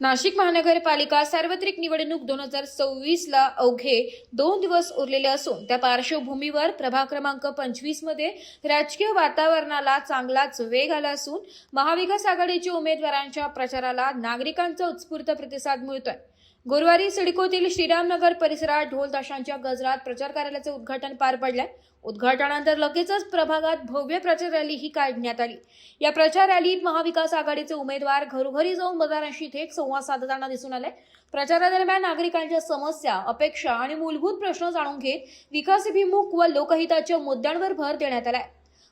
नाशिक महानगरपालिका सार्वत्रिक निवडणूक दोन हजार सव्वीस ला अवघे दोन दिवस उरलेले असून त्या पार्श्वभूमीवर प्रभाग क्रमांक पंचवीसमध्ये राजकीय वातावरणाला चांगलाच वेग आला असून महाविकास आघाडीच्या उमेदवारांच्या प्रचाराला नागरिकांचा उत्स्फूर्त प्रतिसाद मिळतोय. गुरुवारी सिडकोतील श्रीरामनगर परिसरात ढोल ताशांच्या गजरात प्रचार कार्यालयाचे उद्घाटन पार पडले. उद्घाटनानंतर लगेचच प्रभागात भव्य प्रचार रॅली ही काढण्यात आली. या प्रचार रॅलीत महाविकास आघाडीचे उमेदवार घरोघरी जाऊन मतदारांशी थेट संवाद साधताना दिसून आले. प्रचारादरम्यान नागरिकांच्या समस्या अपेक्षा आणि मूलभूत प्रश्न जाणून घेत विकासभिमुख व लोकहिताच्या मुद्द्यांवर भर देण्यात आलाय.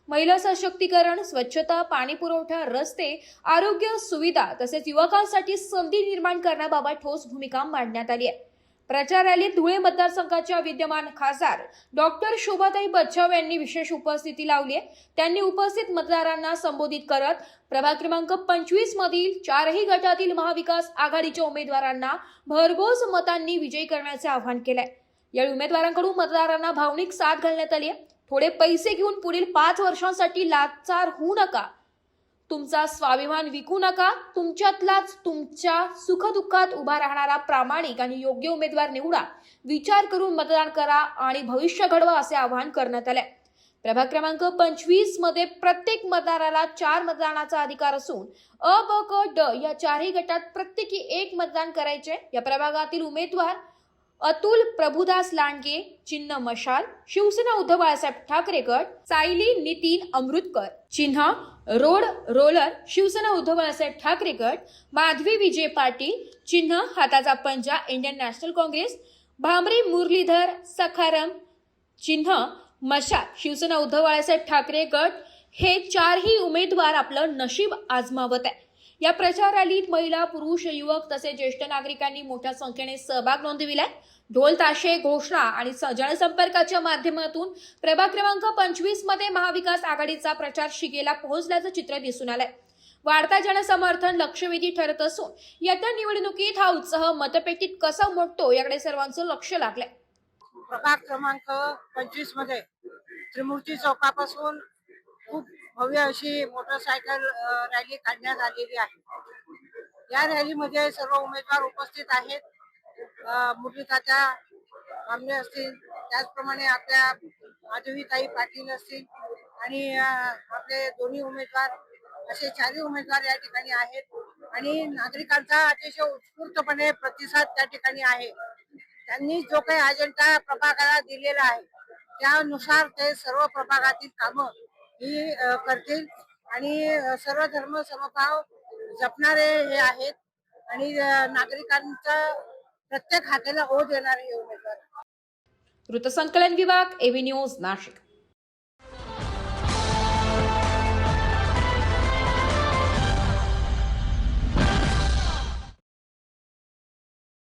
महिला सशक्तीकरण स्वच्छता पाणी पुरवठा रस्ते आरोग्य सुविधा तसेच युवकांसाठी संधी निर्माण करण्याबाबत ठोस भूमिका मांडण्यात आली आहे. प्रचार रॅलीत धुळे मतदारसंघाच्या विद्यमान खासदार डॉक्टर शोभाताई बच्छाव यांनी विशेष उपस्थिती लावली आहे. त्यांनी उपस्थित मतदारांना संबोधित करत प्रभाग क्रमांक पंचवीस मधील चारही गटातील महाविकास आघाडीच्या उमेदवारांना भरघोस मतांनी विजयी करण्याचे आवाहन केलंय. यावेळी उमेदवारांकडून मतदारांना भावनिक साथ घालण्यात आली आहे. थोडे पैसे घेऊन पुढील पाच वर्षांसाठी लाचार होऊ नका. तुमचा स्वाभिमान विकू नका. तुमच्यातलाच तुमच्या सुखदुःखात उभा राहणारा प्रामाणिक आणि योग्य उमेदवार निवडा. विचार करून मतदान करा आणि भविष्य घडवा असे आवाहन करण्यात आले प्रभाग क्रमांक पंचवीसमध्ये प्रत्येक मतदाराला चार मतदानाचा अधिकार असून अ ब क ड या चारही गटात प्रत्येकी एक मतदान करायचे. या प्रभागातील उमेदवार अतुल प्रभुदास लांडगे चिन्ह मशाल शिवसेना उद्धव बाळासाहेब ठाकरे गट सायली नितीन अमृतकर. चिन्ह रोड रोलर शिवसेना उद्धव बाळासाहेब ठाकरे गट माधवी विजय पाटील. चिन्ह हाताचा पंजा Indian national congress. Bhambari Muralidhar Sakharam. चिन्ह मशाल शिवसेना उद्धव बाळासाहेब ठाकरे गट हे चारही उमेदवार आपलं नशीब आजमावत आहे या प्रचार रॅलीत महिला पुरुष युवक तसेच ज्येष्ठ नागरिकांनी मोठ्या संख्येने सहभाग नोंदविलाय. ढोल ताशे घोषणा आणि स- जनसंपर्काच्या माध्यमातून प्रभाग क्रमांक पंचवीसमध्ये महाविकास आघाडीचा प्रचार शिगेला पोहोचल्याचं चित्र दिसून आलंय. वाढता जनसमर्थन लक्षवेधी ठरत असून येत्या निवडणुकीत हा उत्साह मतपेटीत कसा उमटतो याकडे सर्वांचं लक्ष लागलंय. प्रभाग क्रमांक पंचवीसमध्ये त्रिमूर्ती चौकापासून भव्य अशी मोटरसायकल रॅली काढण्यात आलेली आहे. या रॅलीमध्ये सर्व उमेदवार उपस्थित आहेत. मुरली तात्या आमने असतील त्याचप्रमाणे आपल्या माधवीताई पाटील असतील आणि आपले दोन्ही उमेदवार असे चारही उमेदवार या ठिकाणी आहेत. आणि नागरिकांचा अतिशय उत्स्फूर्तपणे प्रतिसाद त्या ठिकाणी आहे. त्यांनी जो काही अजेंडा प्रभागाला दिलेला आहे त्यानुसार ते सर्व प्रभागातील कामं ही करतील आणि सर्व धर्म समभाव जपणारे हे आहेत. आणि नागरिकांचा प्रत्येक हाताला ओ देणारे हे उमेदवार. वृत्तसंकलन विभाग एव्ही न्यूज नाशिक.